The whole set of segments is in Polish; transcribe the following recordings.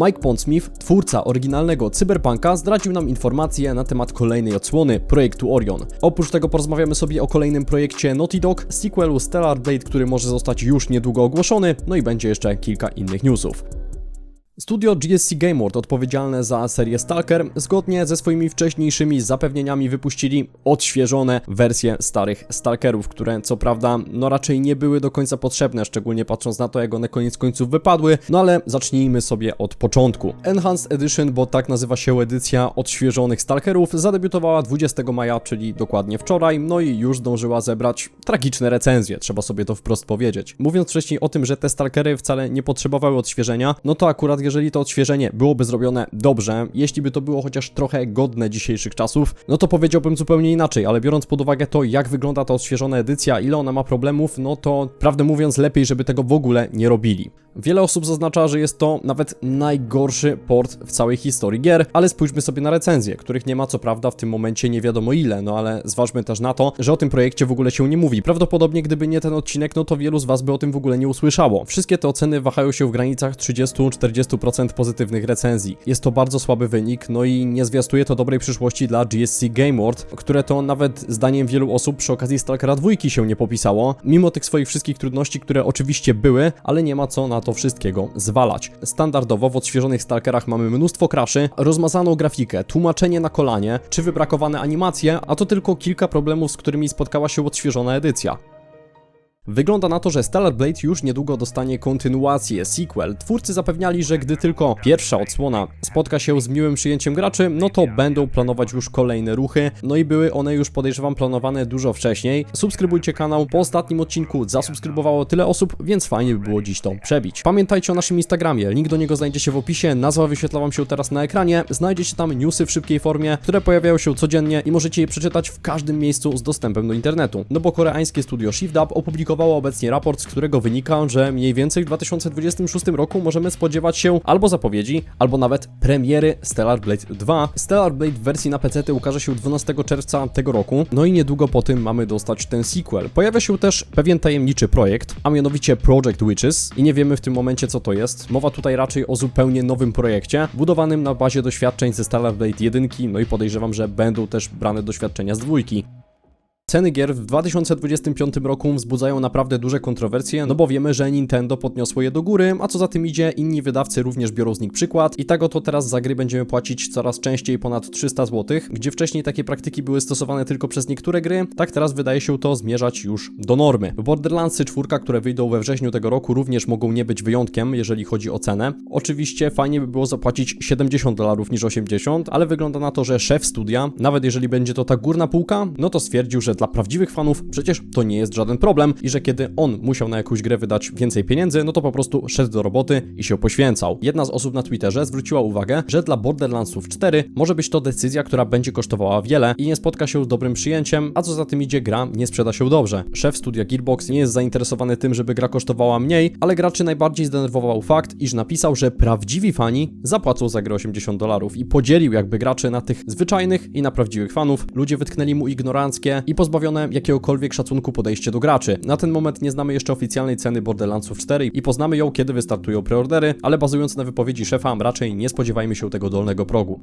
Mike Pondsmith, twórca oryginalnego Cyberpunka, zdradził nam informacje na temat kolejnej odsłony projektu Orion. Oprócz tego porozmawiamy sobie o kolejnym projekcie Naughty Dog, sequelu Stellar Blade, który może zostać już niedługo ogłoszony, no i będzie jeszcze kilka innych newsów. Studio GSC Game World odpowiedzialne za serię Stalker zgodnie ze swoimi wcześniejszymi zapewnieniami wypuścili odświeżone wersje starych Stalkerów, które co prawda no raczej nie były do końca potrzebne, szczególnie patrząc na to jak one koniec końców wypadły, no ale zacznijmy sobie od początku. Enhanced Edition, bo tak nazywa się edycja odświeżonych Stalkerów, zadebiutowała 20 maja, czyli dokładnie wczoraj, no i już zdążyła zebrać tragiczne recenzje, trzeba sobie to wprost powiedzieć. Mówiąc wcześniej o tym, że te Stalkery wcale nie potrzebowały odświeżenia, no to akurat jeżeli to odświeżenie byłoby zrobione dobrze, jeśli by to było chociaż trochę godne dzisiejszych czasów, no to powiedziałbym zupełnie inaczej, ale biorąc pod uwagę to, jak wygląda ta odświeżona edycja, ile ona ma problemów, no to prawdę mówiąc lepiej, żeby tego w ogóle nie robili. Wiele osób zaznacza, że jest to nawet najgorszy port w całej historii gier, ale spójrzmy sobie na recenzje, których nie ma co prawda w tym momencie nie wiadomo ile, no ale zważmy też na to, że o tym projekcie w ogóle się nie mówi. Prawdopodobnie gdyby nie ten odcinek, no to wielu z Was by o tym w ogóle nie usłyszało. Wszystkie te oceny wahają się w granicach 30-40% pozytywnych recenzji. Jest to bardzo słaby wynik, no i nie zwiastuje to dobrej przyszłości dla GSC Game World, które to nawet zdaniem wielu osób przy okazji Stalkera 2 się nie popisało, mimo tych swoich wszystkich trudności, które oczywiście były, ale nie ma co na to wszystkiego zwalać. Standardowo w odświeżonych Stalkerach mamy mnóstwo kraszy, rozmazaną grafikę, tłumaczenie na kolanie, czy wybrakowane animacje, a to tylko kilka problemów, z którymi spotkała się odświeżona edycja. Wygląda na to, że Stellar Blade już niedługo dostanie kontynuację, sequel. Twórcy zapewniali, że gdy tylko pierwsza odsłona spotka się z miłym przyjęciem graczy, no to będą planować już kolejne ruchy, no i były one już podejrzewam planowane dużo wcześniej. Subskrybujcie kanał, po ostatnim odcinku zasubskrybowało tyle osób, więc fajnie by było dziś to przebić. Pamiętajcie o naszym Instagramie, link do niego znajdziecie w opisie, nazwa wyświetla wam się teraz na ekranie, znajdziecie tam newsy w szybkiej formie, które pojawiają się codziennie i możecie je przeczytać w każdym miejscu z dostępem do internetu. No bo koreańskie studio Shift Up opublikowało obecnie raport, z którego wynika, że mniej więcej w 2026 roku możemy spodziewać się albo zapowiedzi, albo nawet premiery Stellar Blade 2. Stellar Blade w wersji na PC ukaże się 12 czerwca tego roku, no i niedługo po tym mamy dostać ten sequel. Pojawia się też pewien tajemniczy projekt, a mianowicie Project Witches i nie wiemy w tym momencie co to jest. Mowa tutaj raczej o zupełnie nowym projekcie, budowanym na bazie doświadczeń ze Stellar Blade 1, no i podejrzewam, że będą też brane doświadczenia z dwójki. Ceny gier w 2025 roku wzbudzają naprawdę duże kontrowersje, no bo wiemy, że Nintendo podniosło je do góry, a co za tym idzie, inni wydawcy również biorą z nich przykład i tak oto teraz za gry będziemy płacić coraz częściej ponad 300 zł, gdzie wcześniej takie praktyki były stosowane tylko przez niektóre gry, tak teraz wydaje się to zmierzać już do normy. Borderlandsy 4, które wyjdą we wrześniu tego roku również mogą nie być wyjątkiem, jeżeli chodzi o cenę. Oczywiście fajnie by było zapłacić 70 dolarów niż 80, ale wygląda na to, że szef studia, nawet jeżeli będzie to ta górna półka, no to stwierdził, że dla prawdziwych fanów przecież to nie jest żaden problem i że kiedy on musiał na jakąś grę wydać więcej pieniędzy, no to po prostu szedł do roboty i się poświęcał. Jedna z osób na Twitterze zwróciła uwagę, że dla Borderlandsów 4 może być to decyzja, która będzie kosztowała wiele i nie spotka się z dobrym przyjęciem, a co za tym idzie, gra nie sprzeda się dobrze. Szef studia Gearbox nie jest zainteresowany tym, żeby gra kosztowała mniej, ale graczy najbardziej zdenerwował fakt, iż napisał, że prawdziwi fani zapłacą za grę 80 dolarów i podzielił jakby graczy na tych zwyczajnych i na prawdziwych fanów. Ludzie wytknęli mu ignoranckie i pozbawione jakiegokolwiek szacunku podejście do graczy. Na ten moment nie znamy jeszcze oficjalnej ceny Borderlandsów 4 i poznamy ją, kiedy wystartują preordery, ale bazując na wypowiedzi szefa, raczej nie spodziewajmy się tego dolnego progu.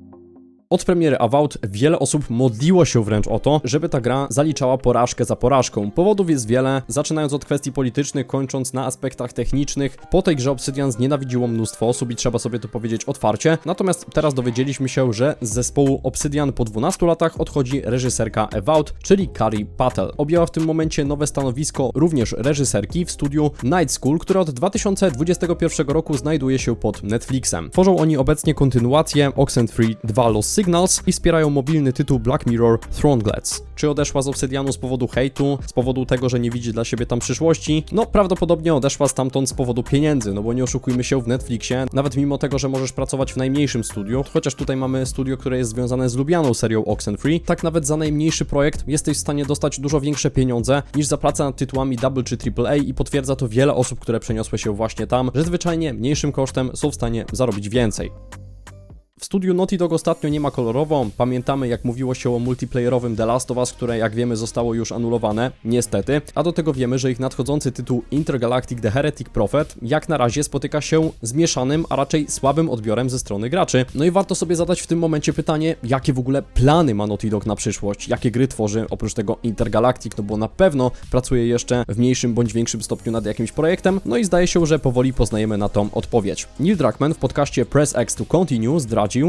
Od premiery Avowed wiele osób modliło się wręcz o to, żeby ta gra zaliczała porażkę za porażką. Powodów jest wiele, zaczynając od kwestii politycznych, kończąc na aspektach technicznych. Po tej grze Obsidian znienawidziło mnóstwo osób i trzeba sobie to powiedzieć otwarcie. Natomiast teraz dowiedzieliśmy się, że z zespołu Obsidian po 12 latach odchodzi reżyserka Avowed, czyli Kari Patel. Objęła w tym momencie nowe stanowisko również reżyserki w studiu Night School, które od 2021 roku znajduje się pod Netflixem. Tworzą oni obecnie kontynuację Oxenfree 2 Lost Signals i wspierają mobilny tytuł Black Mirror Thronglets. Czy odeszła z Obsydianu z powodu hejtu, z powodu tego, że nie widzi dla siebie tam przyszłości? No, prawdopodobnie odeszła stamtąd z powodu pieniędzy, no bo nie oszukujmy się, w Netflixie, nawet mimo tego, że możesz pracować w najmniejszym studiu, chociaż tutaj mamy studio, które jest związane z lubianą serią Oxenfree, tak nawet za najmniejszy projekt jesteś w stanie dostać dużo większe pieniądze niż za pracę nad tytułami double czy AAA i potwierdza to wiele osób, które przeniosły się właśnie tam, że zwyczajnie mniejszym kosztem są w stanie zarobić więcej. W studiu Naughty Dog ostatnio nie ma kolorowo. Pamiętamy, jak mówiło się o multiplayerowym The Last of Us, które jak wiemy zostało już anulowane, niestety. A do tego wiemy, że ich nadchodzący tytuł Intergalactic The Heretic Prophet jak na razie spotyka się z mieszanym, a raczej słabym odbiorem ze strony graczy. No i warto sobie zadać w tym momencie pytanie, jakie w ogóle plany ma Naughty Dog na przyszłość, jakie gry tworzy oprócz tego Intergalactic, no bo na pewno pracuje jeszcze w mniejszym bądź większym stopniu nad jakimś projektem, no i zdaje się, że powoli poznajemy na tą odpowiedź. Neil Druckmann w podcaście Press X to Continue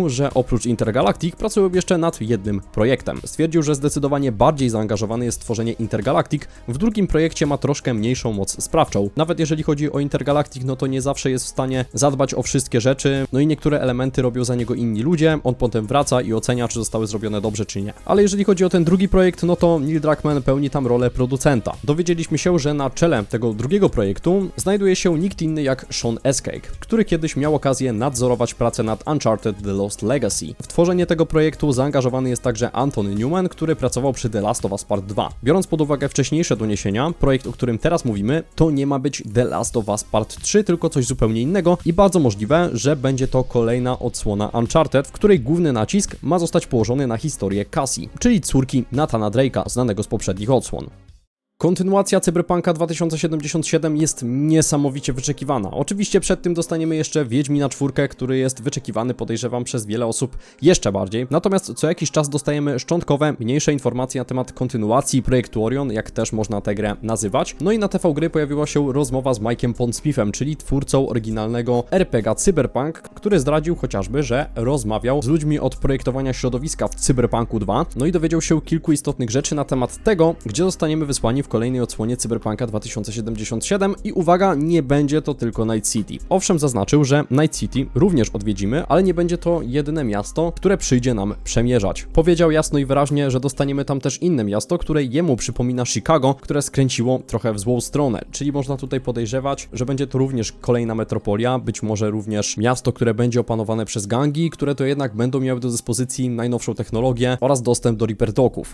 że oprócz Intergalactic pracują jeszcze nad jednym projektem. Stwierdził, że zdecydowanie bardziej zaangażowany jest w tworzenie Intergalactic, w drugim projekcie ma troszkę mniejszą moc sprawczą. Nawet jeżeli chodzi o Intergalactic, no to nie zawsze jest w stanie zadbać o wszystkie rzeczy, no i niektóre elementy robią za niego inni ludzie, on potem wraca i ocenia, czy zostały zrobione dobrze, czy nie. Ale jeżeli chodzi o ten drugi projekt, no to Neil Druckmann pełni tam rolę producenta. Dowiedzieliśmy się, że na czele tego drugiego projektu znajduje się nikt inny jak Sean Escake, który kiedyś miał okazję nadzorować pracę nad Uncharted The Lost Legacy. W tworzenie tego projektu zaangażowany jest także Anthony Newman, który pracował przy The Last of Us Part 2. Biorąc pod uwagę wcześniejsze doniesienia, projekt, o którym teraz mówimy, to nie ma być The Last of Us Part 3, tylko coś zupełnie innego i bardzo możliwe, że będzie to kolejna odsłona Uncharted, w której główny nacisk ma zostać położony na historię Cassie, czyli córki Nathana Drake'a, znanego z poprzednich odsłon. Kontynuacja Cyberpunka 2077 jest niesamowicie wyczekiwana. Oczywiście przed tym dostaniemy jeszcze Wiedźmina 4, który jest wyczekiwany, podejrzewam, przez wiele osób jeszcze bardziej. Natomiast co jakiś czas dostajemy szczątkowe, mniejsze informacje na temat kontynuacji projektu Orion, jak też można tę grę nazywać. No i na TV Gry pojawiła się rozmowa z Mike'em Pondsmithem, czyli twórcą oryginalnego RPG Cyberpunk, który zdradził chociażby, że rozmawiał z ludźmi od projektowania środowiska w Cyberpunku 2, no i dowiedział się kilku istotnych rzeczy na temat tego, gdzie zostaniemy wysłani w kolejnej odsłonie Cyberpunka 2077 i uwaga, nie będzie to tylko Night City. Owszem, zaznaczył, że Night City również odwiedzimy, ale nie będzie to jedyne miasto, które przyjdzie nam przemierzać. Powiedział jasno i wyraźnie, że dostaniemy tam też inne miasto, które jemu przypomina Chicago, które skręciło trochę w złą stronę, czyli można tutaj podejrzewać, że będzie to również kolejna metropolia, być może również miasto, które będzie opanowane przez gangi, które to jednak będą miały do dyspozycji najnowszą technologię oraz dostęp do Reaper.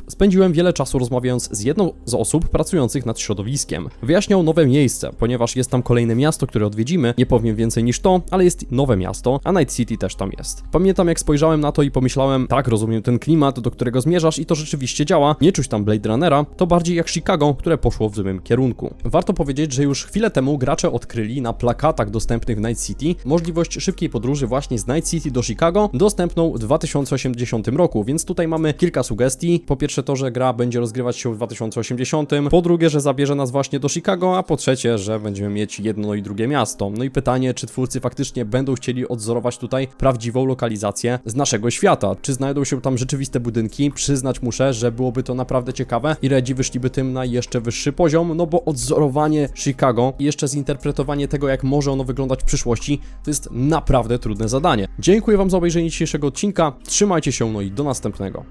Spędziłem wiele czasu rozmawiając z jedną z osób pracujących nad środowiskiem. Wyjaśniał nowe miejsce, ponieważ jest tam kolejne miasto, które odwiedzimy. Nie powiem więcej niż to, ale jest nowe miasto, a Night City też tam jest. Pamiętam jak spojrzałem na to i pomyślałem, tak, rozumiem ten klimat, do którego zmierzasz i to rzeczywiście działa. Nie czuć tam Blade Runnera, to bardziej jak Chicago, które poszło w złym kierunku. Warto powiedzieć, że już chwilę temu gracze odkryli na plakatach dostępnych w Night City możliwość szybkiej podróży właśnie z Night City do Chicago, dostępną w 2080 roku, więc tutaj mamy kilka sugestii. Po pierwsze to, że gra będzie rozgrywać się w 2080, po drugie, że zabierze nas właśnie do Chicago, a po trzecie, że będziemy mieć jedno i drugie miasto. No i pytanie, czy twórcy faktycznie będą chcieli odzorować tutaj prawdziwą lokalizację z naszego świata? Czy znajdą się tam rzeczywiste budynki? Przyznać muszę, że byłoby to naprawdę ciekawe i Redzi wyszliby tym na jeszcze wyższy poziom, no bo odzorowanie Chicago i jeszcze zinterpretowanie tego, jak może ono wyglądać w przyszłości, to jest naprawdę trudne zadanie. Dziękuję Wam za obejrzenie dzisiejszego odcinka, trzymajcie się, no i do następnego.